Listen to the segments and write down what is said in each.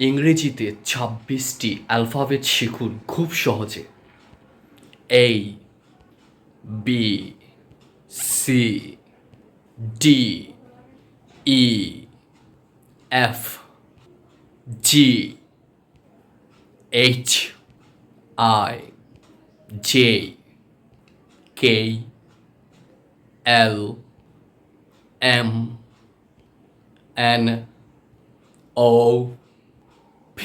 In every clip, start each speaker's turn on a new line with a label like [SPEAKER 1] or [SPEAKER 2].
[SPEAKER 1] ইংরেজিতে ছাব্বিশটি অ্যালফাবেট শিখুন খুব সহজে। A B C D E F G H I J K L M N O P,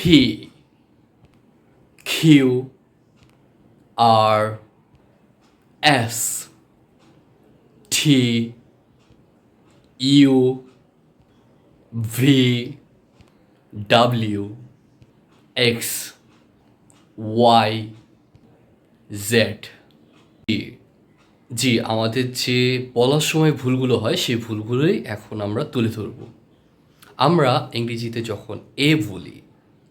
[SPEAKER 1] Q, R, S, T, U, V, W, X, Y, Z. জি জি, আমাদের যে বলার সময় ভুলগুলো হয়, সেই ভুলগুলোই এখন আমরা তুলে ধরব। আমরা ইংরেজিতে যখন এ বলি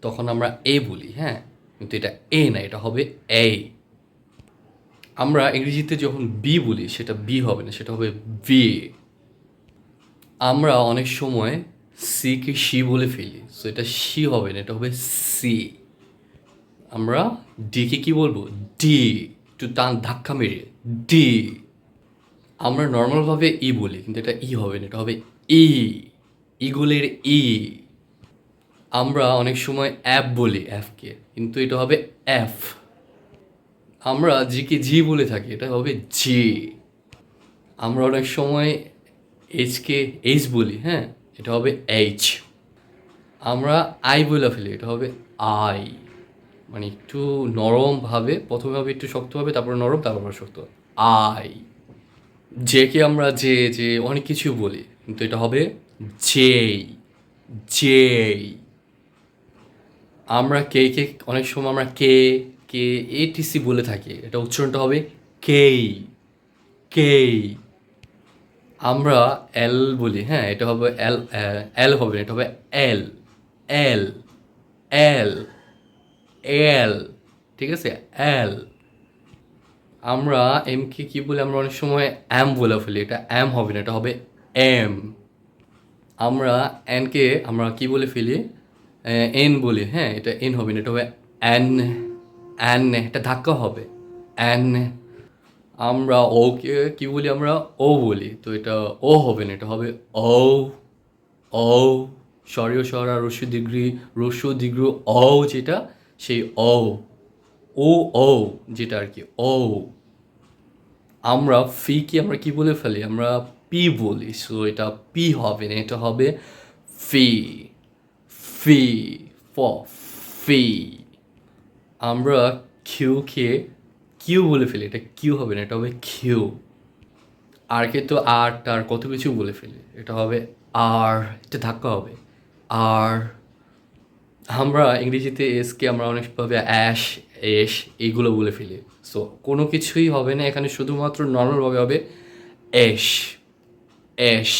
[SPEAKER 1] তখন আমরা এ বলি হ্যাঁ? কিন্তু এটা এ না, এটা হবে এ আমরা ইংরেজিতে যখন বি বলি, সেটা বি হবে না, সেটা হবে বি আমরা অনেক সময় সিকে সি বলে ফেলি সো এটা সি হবে না, এটা হবে সি আমরা ডিকে কি বলব? ডি একটু টান ধাক্কা মেরে ডি আমরা নর্মালভাবে ই বলি, কিন্তু এটা ই হবে না, এটা হবে ই ইগুলের ই আমরা অনেক সময় অ্যাপ বলি অ্যাপকে কিন্তু এটা হবে এফ আমরা জিকে জি বলে থাকি, এটা হবে জি। আমরা অনেক সময় এইচকে এইচ বলি হ্যাঁ? এটা হবে এইচ। আমরা আই বলে ফেলি, এটা হবে আই। মানে একটু নরমভাবে প্রথমে হবে একটু শক্ত হবে, তারপর নরম, তারপর শক্ত আই। জেকে আমরা যে যে অনেক কিছু বলি, কিন্তু এটা হবে জেই জেই। আমরা কে কে, অনেক সময় আমরা কে কে, এ এটিসি বলে থাকি। এটা উচ্চারণটা হবে কেই কেই। আমরা এল বলি হ্যাঁ এটা হবে এল এল হবে, এটা হবে এল এল এল এল, ঠিক আছে? এল। আমরা এম কে কী বলি? আমরা অনেক সময় অ্যাম বলে ফেলি, এটা অ্যাম হবে না, এটা হবে এম। আমরা এনকে আমরা কি বলে ফেলি? এন বলি হ্যাঁ এটা এন হবে না, এটা হবে অ্যান অ্যান এটা ধাক্কা হবে অ্যান আমরা ওকে কি বলি আমরা? ও বলি, তো এটা ও হবে না, এটা হবে ও ও স্বরীয় স্বর রস্য ডিগ্রি রস্য ডিগ্রি ও যেটা, সেই ও ও ও যেটা আর কি ও আমরা ফি কি আমরা কি বলে ফেলি? আমরা পি বলি সো এটা পি হবে না, এটা হবে ফি ফি ফ ফি আমরা কিউকে কিউ বলে ফেলি, এটা কিউ হবে না, এটা হবে কিউ আর কে তো আর টার কত কিছু বলে ফেলি, এটা হবে আর এটা ধাক্কা হবে। আর আমরা ইংরেজিতে এসকে আমরা অনেকভাবে অ্যাশ এস এইগুলো বলে ফেলি। সো কোনো কিছুই হবে না, এখানে শুধুমাত্র নর্মালভাবে হবে এস এস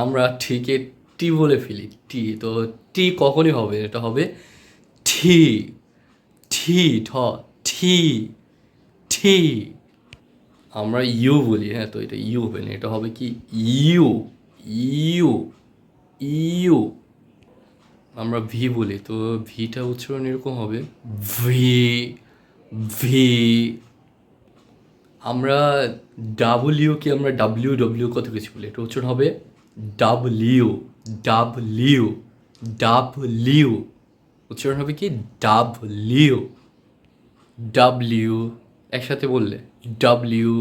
[SPEAKER 1] আমরা ঠিকে টি বলে ফেলি। টি, তো টি কখনই হবে, এটা হবে ঠি। ঠি, ঠ, ঠি ঠি। আমরা ইউ বলি হ্যাঁ তো এটা ইউ হবে না, এটা হবে কি? U U U. আমরা ভি বলি, তো ভিটা উচ্চারণ এরকম হবে, ভি ভি। আমরা ডাব্লিউকে আমরা ডাব্লিউ ডাব্লিউ কত কিছু বলি, এটা উচ্চারণ হবে ডাব্লিউ ডাব্লিউ ডাব্লিউ উচ্চারণ হবে কি ডাব্লিউ ডাব্লিউ একসাথে বললে। ডাব্লিউ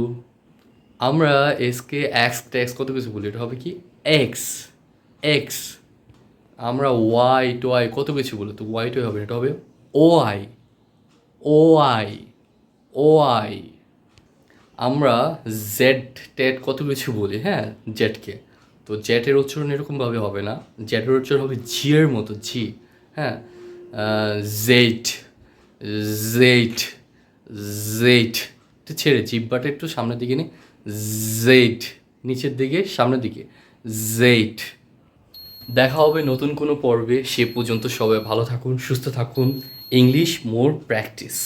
[SPEAKER 1] আমরা এসকে এক্স ট্যাক্স কত কিছু বলি? এটা হবে কি? এক্স এক্স আমরা ওয়াই টোয়াই কত কিছু বলি? তো ওয়াই টোয়াই হবে। এটা হবে O I O I O I আমরা জেড টেট কত কিছু বলি? হ্যাঁ জেডকে তো জেটের উচ্চারণ এরকমভাবে হবে না। জেটের উচ্চারণ হবে এর মতো জি হ্যাঁ? জেট জেট জেট একটু ছেড়ে, জিব্বাটা একটু সামনের দিকে নি। জেট নিচের দিকে, সামনের দিকে। জেট দেখা হবে নতুন কোনো পর্বে। সে পর্যন্ত সবাই ভালো থাকুন, সুস্থ থাকুন। ইংলিশ মোর প্র্যাকটিস